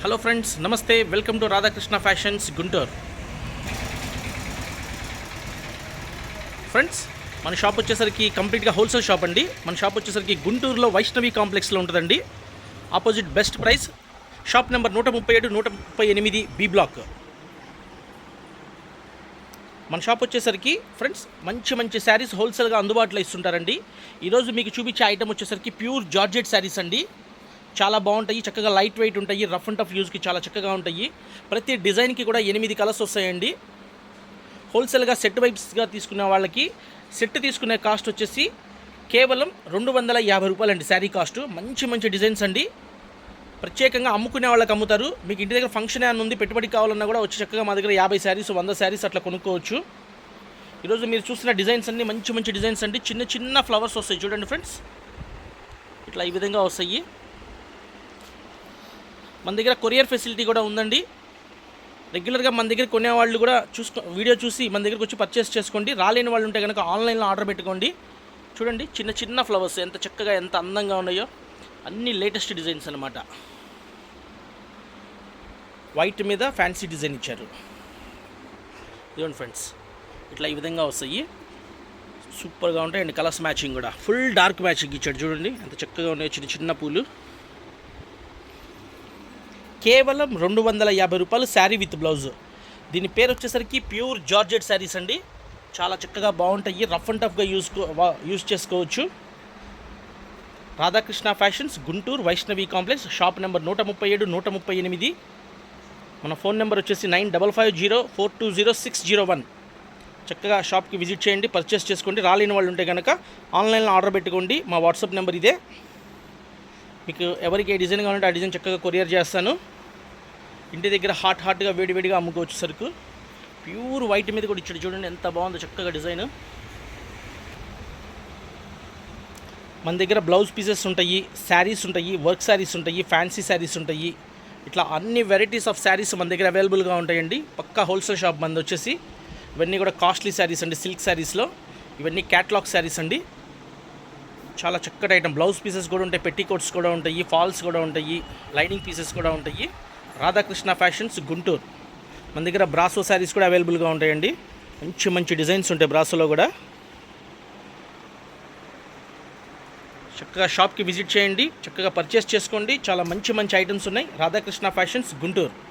Hello friends నమస్తే welcome to Radhakrishna fashions Guntur friends మన shop వచ్చేసరికి కంప్లీట్గా హోల్సేల్ షాప్ అండి. మన షాప్ వచ్చేసరికి గుంటూరులో వైష్ణవి కాంప్లెక్స్లో ఉంటుందండి. Opposite best price shop number నూట ముప్పై ఏడు నూట ముప్పై ఎనిమిది బి బ్లాక్ మన షాప్ వచ్చేసరికి ఫ్రెండ్స్ మంచి మంచి శారీస్ హోల్సేల్గా అందుబాటులో ఇస్తుంటారండి. ఈరోజు మీకు చూపించే ఐటమ్ వచ్చేసరికి ప్యూర్ జార్జెట్ శారీస్ అండి. చాలా బాగుంటాయి చక్కగా లైట్ వెయిట్ ఉంటాయి రఫ్ అండ్ టఫ్ యూస్కి చాలా చక్కగా ఉంటాయి. ప్రతి డిజైన్కి కూడా ఎనిమిది కలర్స్ వస్తాయండి. హోల్సేల్గా సెట్ వైప్స్గా తీసుకునే వాళ్ళకి సెట్ తీసుకునే కాస్ట్ వచ్చేసి కేవలం రెండు వందల యాభై రూపాయలు అండి శారీ కాస్ట్ మంచి మంచి డిజైన్స్ అండి. ప్రత్యేకంగా అమ్ముకునే వాళ్ళకి అమ్ముతారు. మీకు ఇంటి దగ్గర ఫంక్షన్ ఏమైనా ఉంది పెట్టుబడి కావాలన్నా కూడా వచ్చి చక్కగా మా దగ్గర యాభై శారీస్ వంద శారీస్ అట్లా కొనుక్కోవచ్చు. ఈరోజు మీరు చూసిన డిజైన్స్ అన్ని మంచి మంచి డిజైన్స్ అండి. చిన్న చిన్న ఫ్లవర్స్ వస్తాయి చూడండి ఫ్రెండ్స్ ఇట్లా ఈ విధంగా వస్తాయి. మన దగ్గర కొరియర్ ఫెసిలిటీ కూడా ఉందండి. రెగ్యులర్గా మన దగ్గర కొనేవాళ్ళు కూడా చూసుకో వీడియో చూసి మన దగ్గరకు వచ్చి పర్చేస్ చేసుకోండి. రాలేని వాళ్ళు ఉంటే కనుక ఆన్లైన్లో ఆర్డర్ పెట్టుకోండి. చూడండి చిన్న చిన్న ఫ్లవర్స్ ఎంత చక్కగా ఎంత అందంగా ఉన్నాయో అన్ని లేటెస్ట్ డిజైన్స్ అనమాట వైట్ మీద ఫ్యాన్సీ డిజైన్ ఇచ్చారు. ఇదిగోండి ఫ్రెండ్స్ ఇట్లా ఈ విధంగా వస్తాయి. సూపర్గా ఉంటాయి అండ్ కలర్స్ మ్యాచింగ్ కూడా. ఫుల్ డార్క్ మ్యాచింగ్ ఇచ్చాడు చూడండి ఎంత చక్కగా ఉన్నాయో చిన్న చిన్న పూలు. కేవలం రెండు వందల యాభై రూపాయలు శారీ విత్ బ్లౌజ్. దీని పేరు వచ్చేసరికి ప్యూర్ జార్జెట్ శారీస్ అండి. చాలా చక్కగా బాగుంటాయి. రఫ్ అండ్ టఫ్గా యూస్ యూస్ చేసుకోవచ్చు. Radhakrishna fashions Guntur Vaishnavi complex shop number నూట ముప్పై ఏడు నూట ముప్పై ఎనిమిది. మన ఫోన్ నెంబర్ వచ్చేసి nine double five zero four two zero six zero one. చక్కగా షాప్కి విజిట్ చేయండి పర్చేస్ చేసుకోండి. రాలేని వాళ్ళు ఉంటే కనుక ఆన్లైన్లో ఆర్డర్ పెట్టుకోండి. మా వాట్సాప్ నెంబర్ ఇదే. మీకు ఎవరికి ఏ డిజైన్ కావాలంటే ఆ డిజైన్ చక్కగా కొరియర్ చేస్తాను. ఇంటి దగ్గర హాట్ హాట్గా వేడివేడిగా అమ్ముకోవచ్చు సరుకు. ప్యూర్ వైట్ మీద కూడా ఇచ్చాడు. చూడండి ఎంత బాగుందో చక్కగా డిజైన్. మన దగ్గర బ్లౌజ్ పీసెస్ ఉంటాయి శారీస్ ఉంటాయి వర్క్ శారీస్ ఉంటాయి ఫ్యాన్సీ శారీస్ ఉంటాయి. ఇట్లా అన్ని వెరైటీస్ ఆఫ్ శారీస్ మన దగ్గర అవైలబుల్గా ఉంటాయండి. పక్కా హోల్సేల్ షాప్ మంది వచ్చేసి. ఇవన్నీ కూడా కాస్ట్లీ శారీస్ అండి సిల్క్ శారీస్లో. ఇవన్నీ క్యాట్లాగ్ శారీస్ అండి. చాలా చక్కటి ఐటమ్ బ్లౌజ్ పీసెస్ కూడా ఉంటాయి పెట్టి కోట్స్ కూడా ఉంటాయి ఫాల్స్ కూడా ఉంటాయి లైనింగ్ పీసెస్ కూడా ఉంటాయి. రాధాకృష్ణ ఫ్యాషన్స్ గుంటూరు. మన దగ్గర బ్రాసో శారీస్ కూడా అవైలబుల్గా ఉంటాయండి. మంచి మంచి డిజైన్స్ ఉంటాయి బ్రాసోలో కూడా. చక్కగా షాప్కి విజిట్ చేయండి చక్కగా పర్చేస్ చేసుకోండి. చాలా మంచి మంచి ఐటమ్స్ ఉన్నాయి. రాధాకృష్ణ ఫ్యాషన్స్ గుంటూరు.